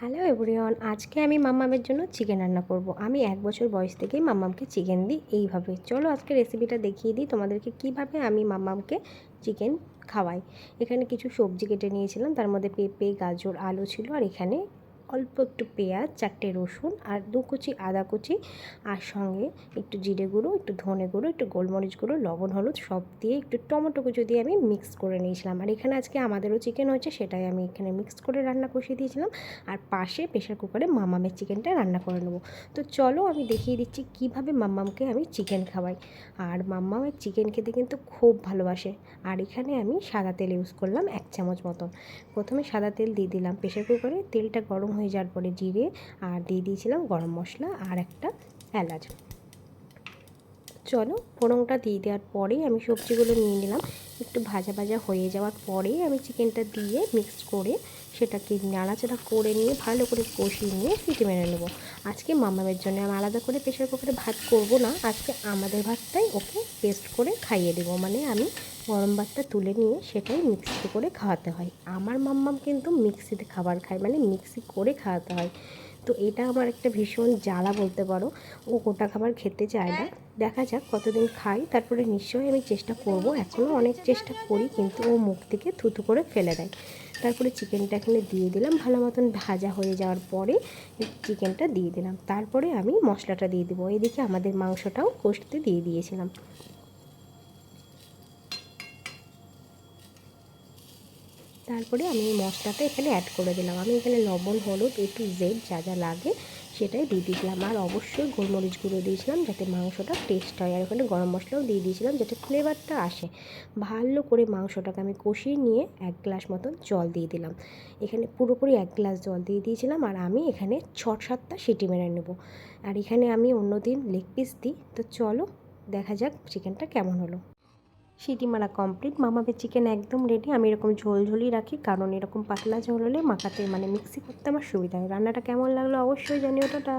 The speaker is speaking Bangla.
হ্যালো এভরিওয়ান, আজকে আমি মাম্মামের জন্য চিকেন রান্না করব। আমি এক বছর বয়স থেকেই মাম্মামকে চিকেন দিই এইভাবে। চলো আজকে রেসিপিটা দেখিয়ে দিই তোমাদেরকে কীভাবে আমি মাম্মামকে চিকেন খাওয়াই। এখানে কিছু সবজি কেটে নিয়েছিলাম, তার মধ্যে পেঁপে, গাজর, আলু ছিল আর এখানে অল্প একটু পেঁয়াজ, চারটে রসুন আর দু কুচি আদা কুচি আর সঙ্গে একটু জিরে গুঁড়ো, একটু ধনে গুঁড়ো, একটু গোলমরিচ গুঁড়ো, লবণ, হলুদ সব দিয়ে একটু টমেটো কুচো দিয়ে আমি মিক্স করে নিয়েছিলাম। আর এখানে আজকে আমাদেরও চিকেন হয়েছে, সেটাই আমি এখানে মিক্স করে রান্না কষিয়ে দিয়েছিলাম। আর পাশে প্রেশার কুকারে মামামের চিকেনটা রান্না করে নেব। তো চলো আমি দেখিয়ে দিচ্ছি কীভাবে মাম্মামকে আমি চিকেন খাওয়াই। আর মাম্মামের চিকেন খেতে কিন্তু খুব ভালোবাসে। আর এখানে আমি সাদা তেল ইউজ করলাম এক চামচ মতন। প্রথমে সাদা তেল দিয়ে দিলাম প্রেশার কুকারে তেলটা গরম হয়ে যাওয়ার পরে জিরে আর দিয়ে দিয়েছিলাম গরম মশলা আর একটা এলাচ। চলো ফোড়নটা দিয়ে দেওয়ার পরেই আমি সবজিগুলো নিয়ে নিলাম। একটু ভাজা ভাজা হয়ে যাওয়ার পরেই আমি চিকেনটা দিয়ে মিক্স করে সেটাকে নাড়াচাড়া করে নিয়ে, ভালো করে কষিয়ে নিয়ে সিটি মেরে নেব। আজকে মামামের জন্য আমি আলাদা করে প্রেশার কুকারে ভাত করব না। আজকে আমাদের ভাতটাই ওকে পেস্ট করে খাইয়ে দেবো। মানে আমি গরম ভাতটা তুলে নিয়ে সেটাই মিক্সিতে করে খাওয়াতে হয়। আমার মাম্মাম কিন্তু মিক্সিতে খাবার খায় মানে মিক্সি করে খাওয়াতে হয়। তো এটা আমার একটা ভীষণ জ্বালা বলতে পারো। ও গোটা খাবার খেতে চায় না। দেখা যাক কতদিন খাই তারপরে নিশ্চয়ই আমি চেষ্টা করব। এখনও অনেক চেষ্টা করি, কিন্তু ও মুখ থেকে থুতু করে ফেলে দেয়। তারপরে চিকেনটা এখানে দিয়ে দিলাম। ভালো মতন ভাজা হয়ে যাওয়ার পরে চিকেনটা দিয়ে দিলাম। তারপরে আমি মশলাটা দিয়ে দেবো। এদিকে আমাদের মাংসটাও কষতে দিয়ে দিয়েছিলাম। তারপরে আমি এই মশলাটা এখানে অ্যাড করে দিলাম। আমি এখানে লবণ, হলুদ এ টু জেড যা যা লাগে সেটাই দিয়ে দিয়েছিলাম। আর অবশ্যই গোলমরিচ গুঁড়ো দিয়েছিলাম যাতে মাংসটা টেস্ট হয়। আর ওখানে গরম মশলাও দিয়ে দিয়েছিলাম যাতে ফ্লেভারটা আসে। ভালো করে মাংসটাকে আমি কষিয়ে নিয়ে এক গ্লাস মতন জল দিয়ে দিলাম। এখানে পুরোপুরি এক গ্লাস জল দিয়ে দিয়েছিলাম আর আমি এখানে ছ সাতটা সিটি মেরে নেব। আর এখানে আমি অন্য দিন লেগ পিস দিই। তো চলো দেখা যাক চিকেনটা কেমন হলো। সিটি মারা কমপ্লিট মামাদের চিকেন একদম রেডি আমি এরকম ঝোল ঝোলই রাখি, কারণ এরকম পাতলা ঝোল হলে মাখাতে মানে মিক্সি করতে আমার সুবিধা হয়। রান্নাটা কেমন লাগল অবশ্যই জানিও টাটা।